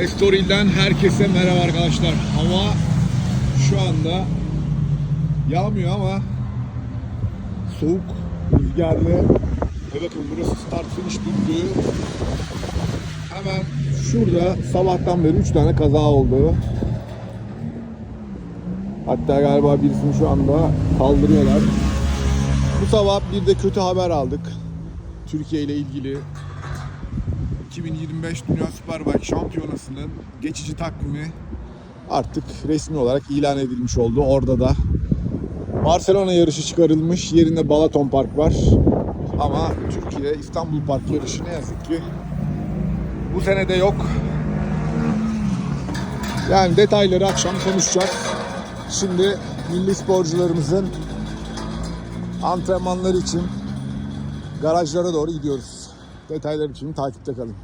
Estoril'den herkese merhaba arkadaşlar. Hava şu anda yağmıyor ama soğuk, rüzgarlı. Ve bakın burası start finish dündü. Hemen şurada sabahtan beri 3 tane kaza oldu. Hatta galiba birisini şu anda kaldırıyorlar. Bu sabah bir de kötü haber aldık. Türkiye ile ilgili 2025 Dünya Superbike Şampiyonası'nın geçici takvimi artık resmi olarak ilan edilmiş oldu. Orada da Barcelona yarışı çıkarılmış. Yerinde Balaton Park var. Ama Türkiye İstanbul Park yarışı ne yazık ki bu sene de yok. Yani detayları akşam konuşacağız. Şimdi milli sporcularımızın antrenmanları için garajlara doğru gidiyoruz. Detaylar için takipte kalın.